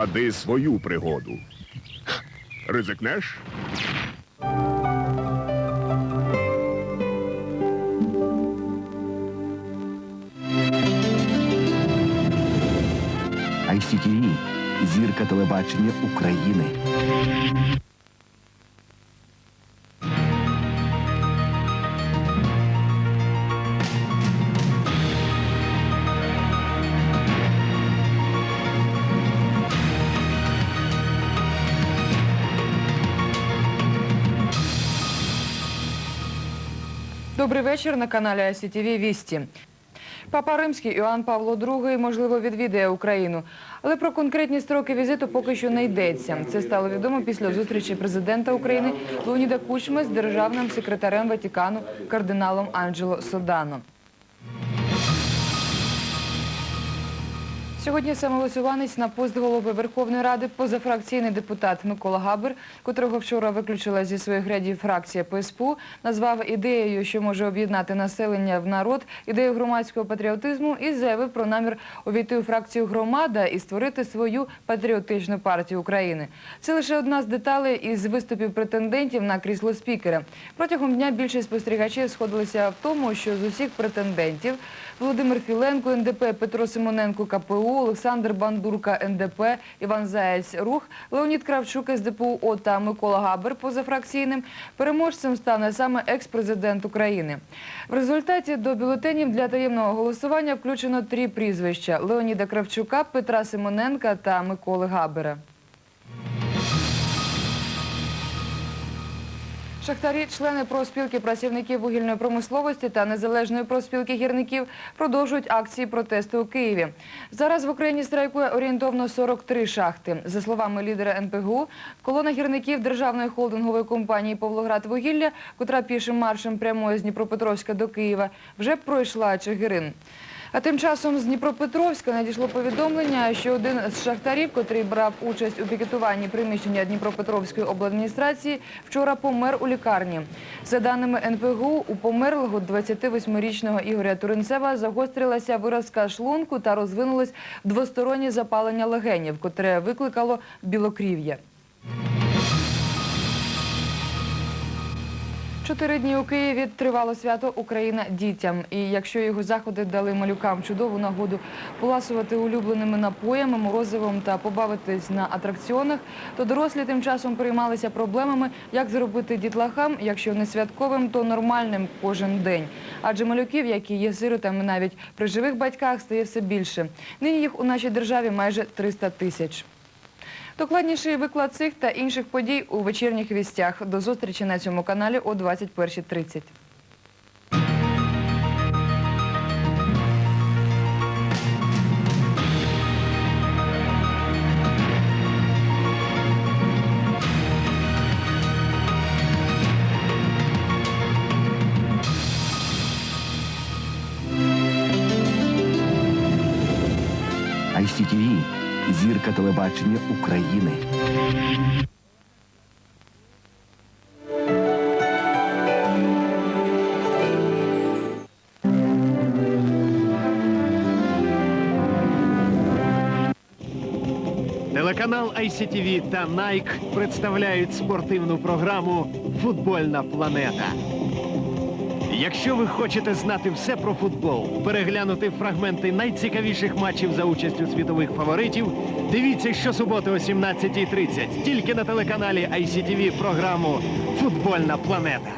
Склади свою пригоду. Ризикнеш? ICTV – зірка телебачення України. Добрий вечір на каналі ICTV Вісті. Папа Римський Іоанн Павло II, можливо, відвідає Україну. Але про конкретні строки візиту поки що не йдеться. Це стало відомо після зустрічі президента України Леоніда Кучми з державним секретарем Ватикану кардиналом Анджело Содано. Сьогодні самовисуванець на пост голови Верховної Ради позафракційний депутат Микола Габер, котрого вчора виключила зі своїх рядів фракція ПСПУ, назвав ідеєю, що може об'єднати населення в народ, ідею громадського патріотизму і заявив про намір увійти у фракцію громада і створити свою патріотичну партію України. Це лише одна з деталей із виступів претендентів на крісло спікера. Протягом дня більшість спостерігачів сходилися в тому, що з усіх претендентів Володимир Філенко, НДП, Петро Симоненко, КПУ, Олександр Бандурка, НДП, Іван Заєць, Рух, Леонід Кравчук, СДПУ О та Микола Габер позафракційним. Переможцем стане саме екс-президент України. В результаті до бюлетенів для таємного голосування включено три прізвища – Леоніда Кравчука, Петра Симоненка та Миколи Габера. Шахтарі, члени профспілки працівників вугільної промисловості та незалежної профспілки гірників продовжують акції протесту у Києві. Зараз в Україні страйкує орієнтовно 43 шахти. За словами лідера НПГУ, колона гірників державної холдингової компанії «Павлоградвугілля», котра пішим маршем прямує з Дніпропетровська до Києва, вже пройшла Чигирин. А тим часом з Дніпропетровська надійшло повідомлення, що один з шахтарів, котрий брав участь у пікетуванні приміщення Дніпропетровської обладміністрації, вчора помер у лікарні. За даними НПГУ, у померлого 28-річного Ігоря Туринцева загострилася виразка шлунку та розвинулось двостороннє запалення легенів, котре викликало білокрів'я. Чотири дні у Києві тривало свято Україна дітям. І якщо його заходи дали малюкам чудову нагоду поласувати улюбленими напоями, морозивом та побавитись на атракціонах, то дорослі тим часом переймалися проблемами, як зробити дітлахам, якщо не святковим, то нормальним кожен день. Адже малюків, які є сиротами навіть при живих батьках, стає все більше. Нині їх у нашій державі майже 300 тисяч. Докладніший виклад цих та інших подій у вечірніх вістях. До зустрічі на цьому каналі о 21.30. ICTV – зірка телебачення України. Телеканал ICTV та Nike представляють спортивну програму Футбольна планета. Якщо ви хочете знати все про футбол, переглянути фрагменти найцікавіших матчів за участю світових фаворитів, дивіться щосуботи о 17.30 тільки на телеканалі ICTV програму Футбольна планета.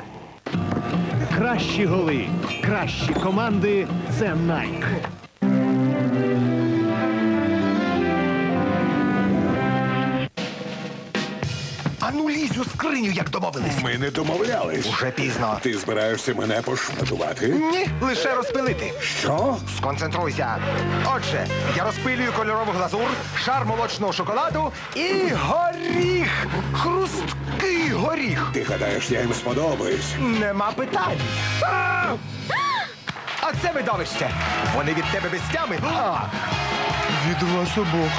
Кращі голи, кращі команди це Nike. Ну лізь у скриню, як домовились. Ми не домовлялись. Уже пізно. Ти збираєшся мене пошматувати? Ні, лише розпилити. Що? Сконцентруйся. Отже, я розпилюю кольорову глазур, шар молочного шоколаду і горіх. Хрусткий горіх. Ти гадаєш, я їм сподобаюсь? Нема питань. А! А це видовище. Вони від тебе без тями, а від вас обох.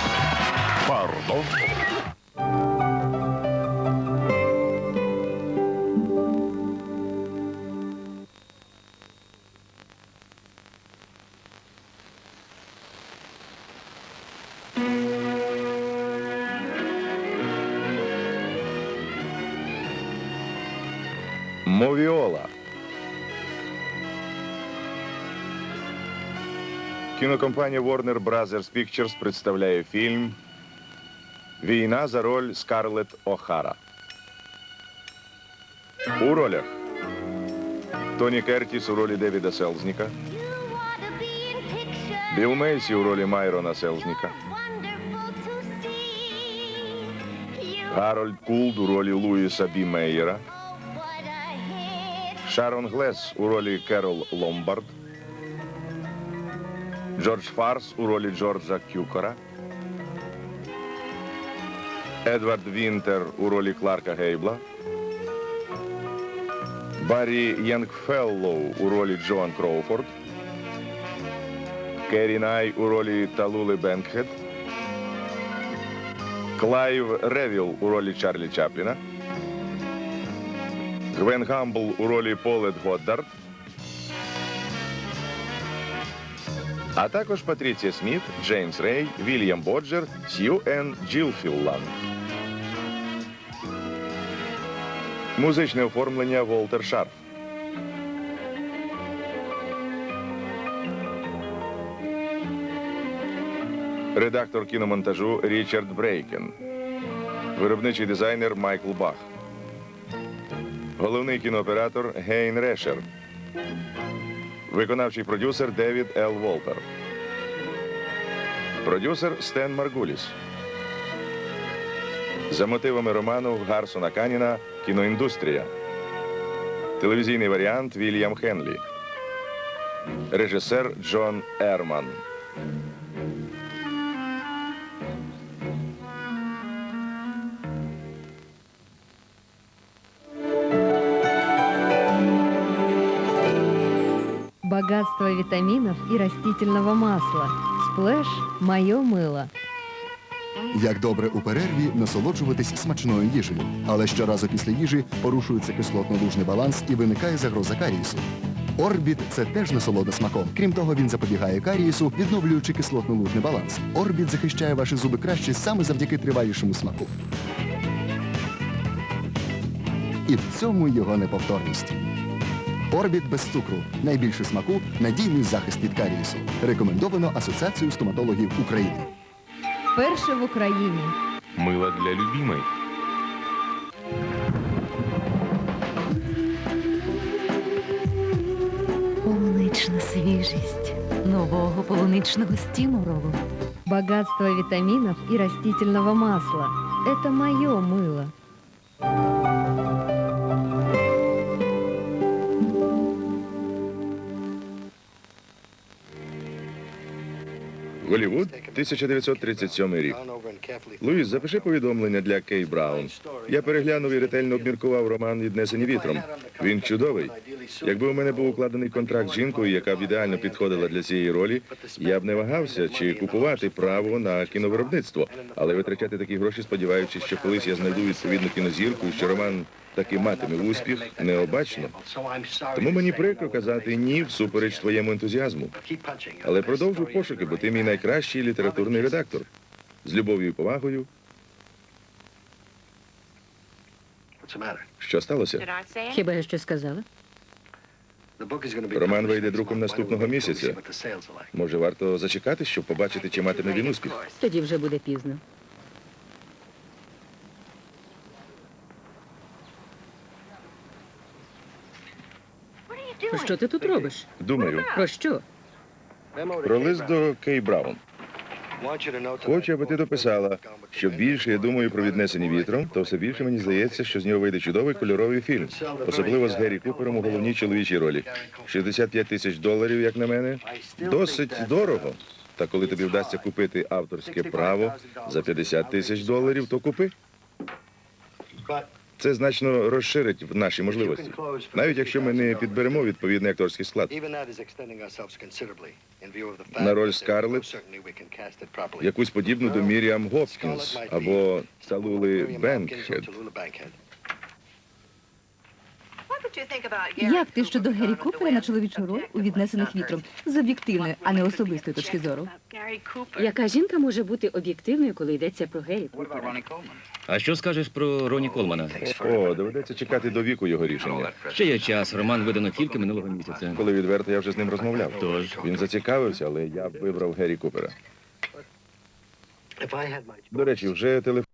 Пардон. Мовіола. Кінокомпанія Warner Brothers Pictures представляє фільм Війна за роль Скарлетт О'Хара. У ролях Тоні Кертіс у ролі Девіда Селзніка, Білл Мейсі у ролі Майрона Селзніка, Гарольд Кулд у ролі Луїса Бі Мейєра, Шарон Глес у ролі Керол Ломбард, Джордж Фарс у ролі Джорджа Кюкора, Едвард Вінтер у ролі Кларка Гейбла, Баррі Янгфеллоу у ролі Джоан Кроуфорд, Керрі Най у ролі Талули Бенкхед, Клайв Ревіл у ролі Чарлі Чапліна, Гвен Гамбл у ролі Полет Годдард, а також Патріція Сміт, Джеймс Рей, Вільям Боджер, Сью Енн Джилфіллан. Музичне оформлення Волтер Шарф. Редактор кіномонтажу Річард Брейкен. Виробничий дизайнер Майкл Бах. Головний кінооператор Гейн Решер. Виконавчий продюсер Девід Л. Волтер. Продюсер Стен Маргуліс. За мотивами роману Гарсона Каніна Кіноіндустрія. Телевізійний варіант Вільям Хенлі. Режисер Джон Ерман. Богатство витаминов и растительного масла. Сплэш – мое мыло. Як добре у перерві насолоджуватись смачною їжею, але щоразу після їжі порушується кислотно-лужний баланс і виникає загроза карієсу. Орбіт це теж насолода смаком. Крім того, він запобігає карієсу, відновлюючи кислотно-лужний баланс. Орбіт захищає ваші зуби краще саме завдяки тривалішому смаку. І в цьому його неповторність. Орбіт без цукру. Найбільше смаку, надійний захист від карієсу. Рекомендовано Асоціацією стоматологів України. Перше в Україні. Мило для любимой. Полунична свіжість нового полуничного стімуролу. Богатство витаминов и растительного масла. Это мое мыло. Голівуд, 1937 рік. Луїс, запиши повідомлення для Кей Браун. Я переглянув і ретельно обміркував роман «Віднесені вітром». Він чудовий. Якби у мене був укладений контракт з жінкою, яка б ідеально підходила для цієї ролі, я б не вагався чи купувати право на кіновиробництво. Але витрачати такі гроші, сподіваючись, що колись я знайду відповідну кінозірку, що роман таки матиме успіх, необачно. Тому мені прикро казати ні всупереч твоєму ентузіазму. Але продовжу пошуки, бо ти мій найкращий літературний редактор. З любов'ю і повагою. Що сталося? Хіба я щось сказала? Роман вийде друком наступного місяця. Може, варто зачекати, щоб побачити, чи матиме він успіх. Тоді вже буде пізно. Що ти тут робиш? Думаю, Про що? про лист до Кей Браун. Хочу, аби ти дописала, що більше я думаю про віднесені вітром, то все більше мені здається, що з нього вийде чудовий кольоровий фільм, особливо з Геррі Купером у головній чоловічій ролі. 65 тисяч доларів, як на мене, досить дорого. Та коли тобі вдасться купити авторське право за 50 тисяч доларів, то купи. Це значно розширить наші можливості. Навіть якщо ми не підберемо відповідний акторський склад. На роль Скарлетт Якусь подібну до Міріам Гопкінс або Салули Бенкхед. Як ти щодо Геррі Купера на чоловічу роль у віднесених вітром з об'єктивної, а не особистої точки зору? Яка жінка може бути об'єктивною, коли йдеться про Геррі? А що скажеш про Роні Колмана? О, доведеться чекати до віку його рішення. Ще є час. Роман видано тільки минулого місяця. Коли відверто, я вже з ним розмовляв. Тож? Він зацікавився, але я вибрав Геррі Купера. До речі, вже телефон.